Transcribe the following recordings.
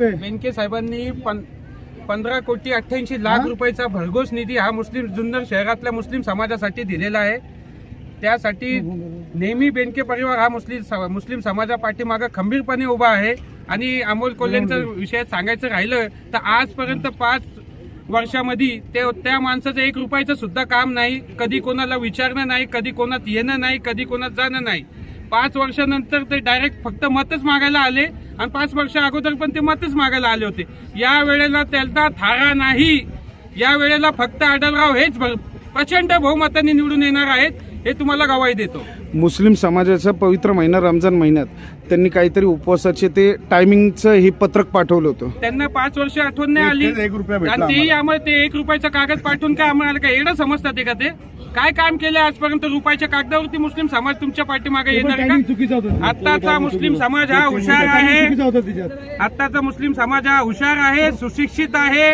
बेनके साहेबांनी पं- पंधरा कोटी अठ्ठ्याऐंशी लाख रुपयाचा भरघोस निधी हा मुस्लिम जुन्नर शहरातल्या मुस्लिम समाजासाठी दिलेला आहे. त्यासाठी नेहमी बेनके परिवार हा मुस्लिम मुस्लिम समाजा पाठीमागं खंबीरपणे उभा आहे. आणि अमोल कोल्हेंचं विषय सांगायचं राहिलं तर आजपर्यंत पाच वर्षामध्ये ते त्या माणसाचं एक रुपयाचं सुद्धा काम नाही. कधी कोणाला विचारणं नाही कधी कोणात येणं नाही कधी कोणात जाणं नाही. पाच वर्षानंतर ते डायरेक्ट फक्त मतच मागायला आले. आणि पाच वर्ष अगोदर पण ते मतच मागायला आले होते. या वेळेला त्यांचा थारा नाही. या वेळेला फक्त आढळराव हेच प्रचंड बहुमताने निवडून येणार आहेत हे तुम्हाला गवाही देतो. मुस्लिम समाजाचा पवित्र महिना रमजान महिन्यात. त्यांनी काहीतरी उपवासाचे ते टायमिंगचं हे पत्रक पाठवलं होतं. त्यांना पाच वर्ष आठवण नाही आली. एक रुपया भेटला आणि तेही आम्हाला. ते एक रुपयाचा कागद पाठवून काय आम्हाला काय एवढं समजतात ते का ते? काय काम केलं आजपर्यंत रुपयाच्या कागदावरती मुस्लिम समाज तुमच्या पाठीमागे येणार आहे का? चुकीचा होता. आत्ताचा मुस्लिम समाज हा हुशार आहे. चुकीचा होता त्याच्यात आत्ताचा मुस्लिम समाज हा हुशार आहे सुशिक्षित आहे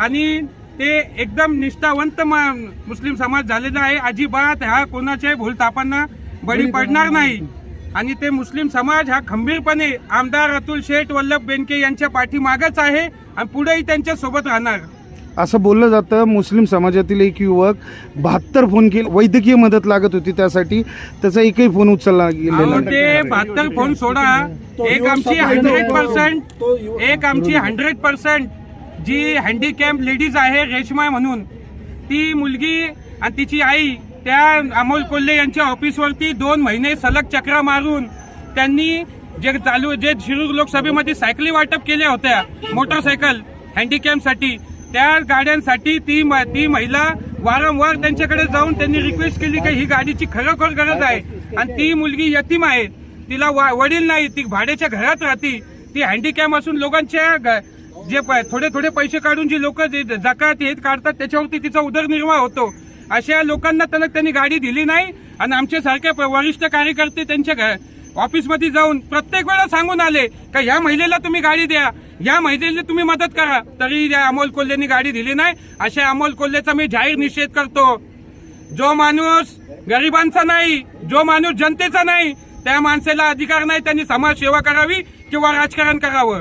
आणि ते एकदम निष्ठावंत मा- मुस्लिम समाज झालेला आहे. अजिबात हा कोणाच्याही भूलतापांना बळी पडणार नाही. आणि ते मुस्लिम समाज हा खंबीरपणे आमदार अतुल शेठ वल्लभ बेनके यांच्या पाठीमागच आहे आणि पुढेही त्यांच्यासोबत राहणार. असं बोललं जातं मुस्लिम समाजातील एक युवक बहात्तर फोन केले वैद्यकीय मदत लागत होती त्यासाठी त्याचा एकही फोन उचलला गेलेला अहो, नाही. ते बहात्तर फोन सोडा. एक आमची हंड्रेड पर्सेंट एक आमची हंड्रेड पर्सेंट जी हँडिकॅम्प लेडीज आहे रेशमा म्हणून. ती मुलगी आणि तिची आई त्या अमोल कोल्हे यांच्या ऑफिसवरती दोन महिने सलग चक्रा मारून त्यांनी जे चालू जे शिरूर लोकसभेमध्ये सायकली वाटप केल्या होत्या मोटरसायकल हँडीकॅम्पसाठी त्या गाड्यांसाठी ती म- ती महिला वारंवार त्यांच्याकडे जाऊन त्यांनी रिक्वेस्ट केली की ही गाडीची खरोखर गरज आहे. आणि ती मुलगी यतीम आहे. तिला वा- वडील नाही ती भाड्याच्या घरात राहती. ती हँडिकॅम असून लोकांच्या जे प- थोडे थोडे पैसे काढून जी लोक जकात हे काढतात त्याच्यावरती तिचा उदरनिर्वाह होतो. अशा लोकांना त्यांना त्यांनी गाडी दिली नाही आणि आमच्यासारखे प- वरिष्ठ कार्यकर्ते त्यांच्या घ- ऑफिसमध्ये जाऊन प्रत्येक वेळा सांगून आले का ह्या महिलेला तुम्ही गाडी द्या या महिलेला तुम्ही मदत करा. तरी त्या अमोल कोल्हेनी गाडी दिली नाही. अशा अमोल कोल्हेचा मी जाहीर निषेध करतो. जो माणूस गरिबांचा नाही जो माणूस जनतेचा नाही त्या माणसाला अधिकार नाही त्यांनी समाज सेवा करावी किंवा राजकारण करावं.